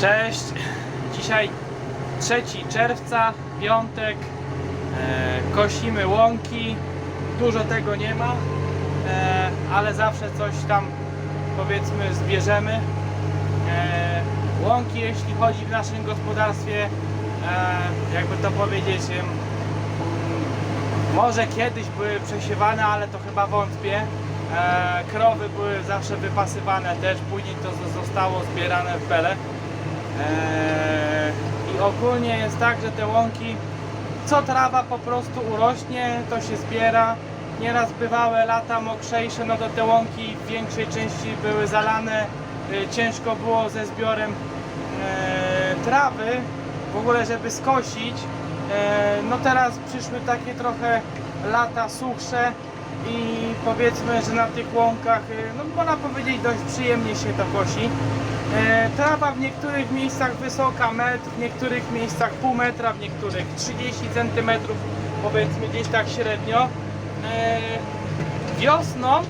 Cześć, dzisiaj 3 czerwca, piątek, e, kosimy łąki, dużo tego nie ma, e, ale zawsze coś tam powiedzmy zbierzemy. E, łąki jeśli chodzi w naszym gospodarstwie, e, jakby to powiedzieć, może kiedyś były przesiewane, ale to chyba wątpię. Krowy były zawsze wypasywane też, później to zo- zostało zbierane w pele. E, I ogólnie jest tak, że te łąki, co trawa po prostu urośnie, to się zbiera. Nieraz bywały lata mokrzejsze, no to te łąki w większej części były zalane. E, Ciężko było ze zbiorem e, trawy, w ogóle żeby skosić. No teraz przyszły takie trochę lata suchsze i powiedzmy, że na tych łąkach, e, no można powiedzieć dość przyjemnie się to kosi. E, Trawa w niektórych miejscach wysoka metr, w niektórych miejscach pół metra, w niektórych 30 cm, powiedzmy gdzieś tak średnio. E, Wiosną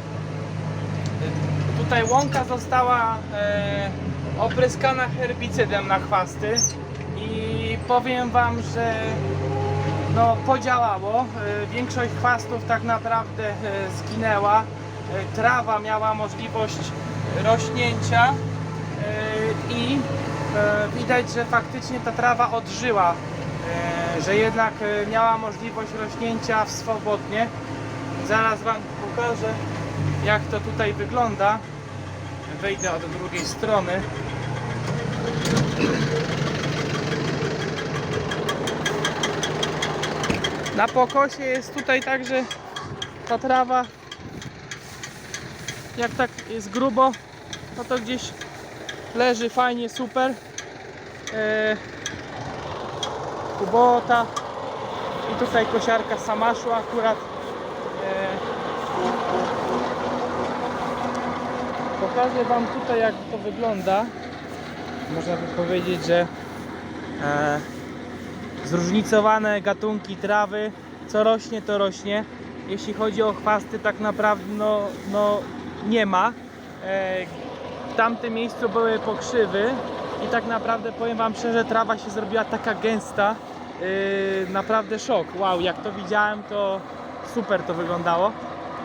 tutaj łąka została e, opryskana herbicydem na chwasty i powiem Wam, że no, podziałało. E, Większość chwastów tak naprawdę e, zginęła. E, Trawa miała możliwość rośnięcia i widać, że faktycznie ta trawa odżyła, że jednak miała możliwość rośnięcia swobodnie. Zaraz Wam pokażę, jak to tutaj wygląda. Wejdę od drugiej strony. Na pokosie jest tutaj także ta trawa. Jak tak jest grubo, no to gdzieś leży fajnie, super. Eee, kubota i tutaj kosiarka Samaszu akurat. Eee, pokażę Wam tutaj jak to wygląda. Można by powiedzieć, że e, zróżnicowane gatunki trawy. Co rośnie, to rośnie. Jeśli chodzi o chwasty, tak naprawdę no, no nie ma. E, w tamtym miejscu były pokrzywy i tak naprawdę powiem Wam szczerze, trawa się zrobiła taka gęsta. Yy, naprawdę szok. Wow, jak to widziałem, to super to wyglądało.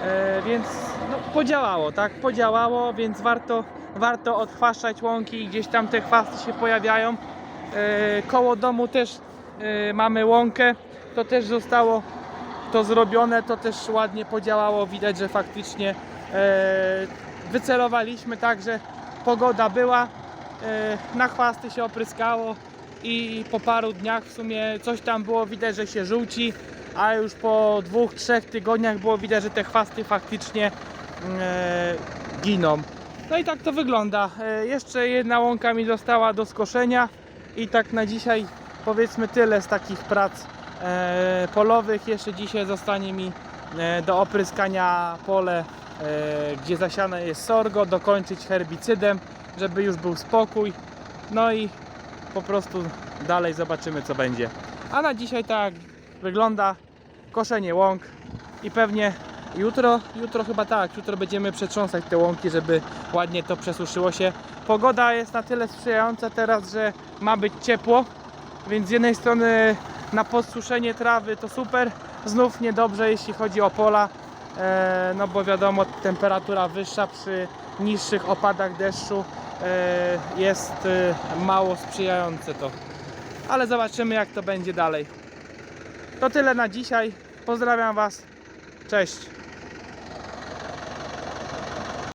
E, więc no, podziałało, tak? Podziałało, więc warto, warto odchwaszczać łąki i gdzieś tam te chwasty się pojawiają. E, koło domu też e, mamy łąkę, to też zostało to zrobione, to też ładnie podziałało. Widać, że faktycznie e, wycelowaliśmy tak, że pogoda była, e, na chwasty się opryskało i po paru dniach w sumie coś tam było widać, że się żółci, a już po dwóch, trzech tygodniach było widać, że te chwasty faktycznie e, giną. No i tak to wygląda. Jeszcze jedna łąka mi została do skoszenia i tak na dzisiaj powiedzmy tyle z takich prac e, polowych. Jeszcze dzisiaj zostanie mi e, do opryskania pole, e, gdzie zasiane jest sorgo, dokończyć herbicydem, żeby już był spokój. No i po prostu dalej zobaczymy co będzie. A na dzisiaj tak wygląda koszenie łąk i pewnie jutro, jutro chyba tak, jutro będziemy przetrząsać te łąki, żeby ładnie to przesuszyło się. Pogoda jest na tyle sprzyjająca teraz, że ma być ciepło, więc z jednej strony na podsuszenie trawy to super, znów niedobrze jeśli chodzi o pola, e, no bo wiadomo temperatura wyższa przy niższych opadach deszczu e, jest e, mało sprzyjające to. Ale zobaczymy jak to będzie dalej. To tyle na dzisiaj. Pozdrawiam Was. Cześć.